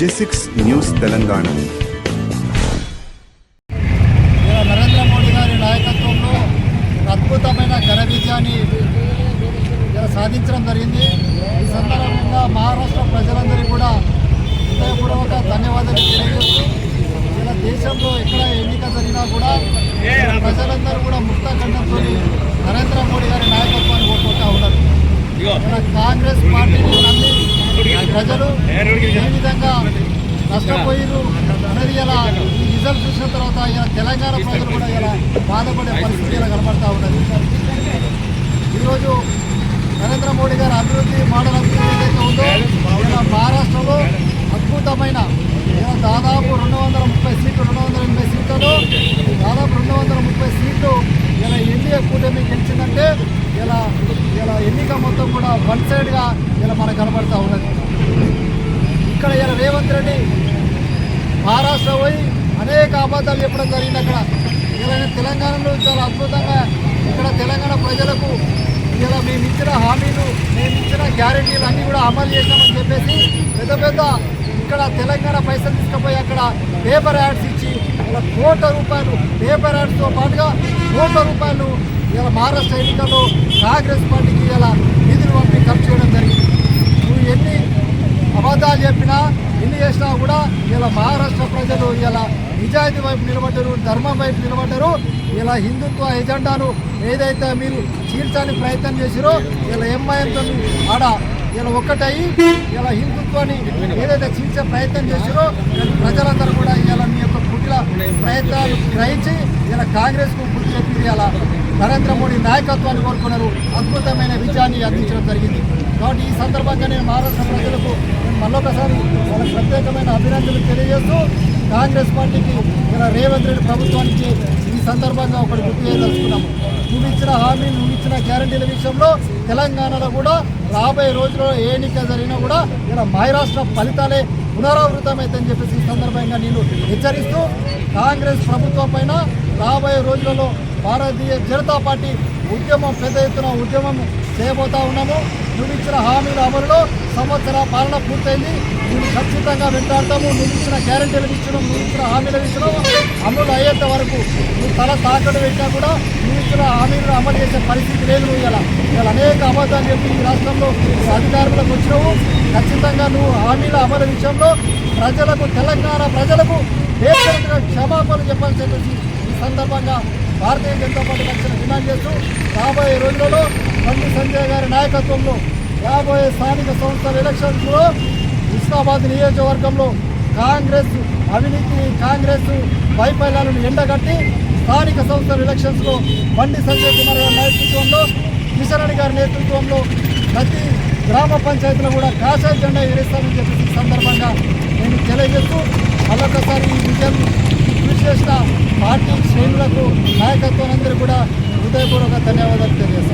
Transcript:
జెసిక్స్ news Telangana. Narendra Modi గారి నాయకత్వంలో అద్భుతమైన ఘన విజయాన్ని సాధించడం జరిగింది. ఈ సందర్భంగా మహారాష్ట్ర ప్రజలందరికీ కూడా హృదయపూర్వక ధన్యవాదాలు తెలియజేస్తూ ఇలా దేశంలో ఎక్కడ ఎన్నిక జరిగినా కూడా ప్రజలందరూ కూడా ముక్త ఖండంతో నరేంద్ర మోడీ గారి నాయకత్వాన్ని కోరుకుంటా ఉన్నారు. కాంగ్రెస్ పార్టీని నమ్మి ప్రజలు ఏ విధంగా నష్టపోయారు అనేది ఇలా ఈ రిజల్ట్ చూసిన తర్వాత ఇలా తెలంగాణ ప్రజలు కూడా ఇలా బాధపడే పరిస్థితి ఇలా కనబడతా ఉన్నది. ఈరోజు నరేంద్ర మోడీ గారు అభివృద్ధి మోడల్ అభివృద్ధి ఏదైతే ఉందో ఇలా మహారాష్ట్రలో అద్భుతమైన దాదాపు రెండు వందల ముప్పై సీట్లు రెండు వందల ఎనభై సీట్లలో దాదాపు రెండు వందల ముప్పై సీట్లు ఇలా ఎన్డీఏ కూటమి ఇలా మొత్తం కూడా వన్ సైడ్గా ఇలా మనకు కనబడతా ఉన్నది. ఇక్కడ ఇలా రేవంత్ రెడ్డి మహారాష్ట్ర పోయి అనేక అబద్ధాలు చెప్పడం జరిగింది అక్కడ. ఇలా తెలంగాణలో చాలా అద్భుతంగా ఇక్కడ తెలంగాణ ప్రజలకు ఇలా మేము ఇచ్చిన హామీలు మేము ఇచ్చిన గ్యారెంటీలు అన్నీ కూడా అమలు చేశామని చెప్పేసి పెద్ద పెద్ద ఇక్కడ తెలంగాణ పైసలు తీసుకుపోయి అక్కడ పేపర్ యాడ్స్ ఇచ్చి ఇలా కోట్ల రూపాయలు పేపర్ యాడ్స్తో పాటుగా కోట్ల రూపాయలు ఇలా మహారాష్ట్ర ఎన్నికల్లో కాంగ్రెస్ పార్టీకి ఇలా నిధులు పంపి ఖర్చు చేయడం జరిగింది. నువ్వు ఎన్ని అబద్ధాలు చెప్పినా ఎన్ని చేసినా కూడా ఇలా మహారాష్ట్ర ప్రజలు ఇలా నిజాయితీ వైపు నిలబడ్డారు ధర్మం వైపు నిలబడ్డారు. ఇలా హిందుత్వ ఎజెండాను ఏదైతే మీరు చీల్చడానికి ప్రయత్నం చేసిరో ఇలా ఎంఐఎంతో ఆడ ఇలా ఒక్కటయ్యి ఇలా హిందుత్వాన్ని ఏదైతే చీల్చే ప్రయత్నం చేసిరో ప్రజలందరూ కూడా ఇలా మీ యొక్క కుట్ల ప్రయత్నాలు గ్రహించి ఇలా కాంగ్రెస్కు గుర్తు చెప్పి ఇలా నరేంద్ర మోడీ నాయకత్వాన్ని కోరుకున్నారు. అద్భుతమైన విజయాన్ని అందించడం జరిగింది. కాబట్టి ఈ సందర్భంగా నేను మహారాష్ట్ర ప్రజలకు నేను మళ్ళొకసారి వాళ్ళకి ప్రత్యేకమైన అభినందనలు తెలియజేస్తూ కాంగ్రెస్ పార్టీకి ఇలా రేవంత్ రెడ్డి ప్రభుత్వానికి సందర్భంగా ఒకటి గుర్తు చేయదలుచుకున్నాము నువ్వు ఇచ్చిన హామీలు నువ్వు ఇచ్చిన గ్యారంటీల విషయంలో తెలంగాణలో కూడా రాబోయే రోజుల్లో ఏ ఎన్నిక జరిగినా కూడా ఇలా మహారాష్ట్ర ఫలితాలే పునరావృతమైతని చెప్పేసి ఈ సందర్భంగా నేను హెచ్చరిస్తూ కాంగ్రెస్ ప్రభుత్వం పైన రాబోయే రోజులలో భారతీయ జనతా పార్టీ ఉద్యమం పెద్ద ఎత్తున ఉద్యమం చేయబోతా ఉన్నాము. నువ్వు ఇచ్చిన హామీల అమలులో సంవత్సర పాలన పూర్తయింది. నువ్వు ఖచ్చితంగా వెంటాడతాము. నువ్వు ఇచ్చిన గ్యారంటీలు ఇచ్చినాం. నువ్వు ఇచ్చిన హామీలు ఇచ్చడం అమలు అయ్యేంత వరకు నువ్వు తల తాకడం పెట్టినా కూడా నువ్వు ఇచ్చిన హామీలను అమలు చేసే పరిస్థితి లేదు నువ్వు ఇలా ఇలా అనేక అబద్ధాలు చెప్పి ఈ రాష్ట్రంలో అధికారులకు వచ్చినావు. ఖచ్చితంగా నువ్వు హామీల అమలు విషయంలో ప్రజలకు తెలంగాణ ప్రజలకు దేశంగా క్షమాపణలు చెప్పాల్సి ఈ సందర్భంగా భారతీయ జనతా పార్టీ పక్షాన డిమాండ్ చేస్తూ రాబోయే రోజులలో బండి సంజయ్ గారి నాయకత్వంలో రాబోయే స్థానిక సంస్థల ఎలక్షన్స్లో హుస్నాబాద్ నియోజకవర్గంలో కాంగ్రెస్ అవినీతి కాంగ్రెస్ వైఫల్యాలను ఎండగట్టి స్థానిక సంస్థల ఎలక్షన్స్లో బండి సంజయ్ కుమార్ గారి నేతృత్వంలో కిషన్ గారి నేతృత్వంలో ప్రతి గ్రామ పంచాయతీలో కూడా కాషాయ జెండా ఎగరేస్తామని చెప్పి సందర్భంగా నేను తెలియజేస్తూ మరొకసారి ఈ విజయం కృషి పార్టీ శ్రేణులకు నాయకత్వం అందరూ కూడా హృదయపూర్వక ధన్యవాదాలు తెలియజేస్తాను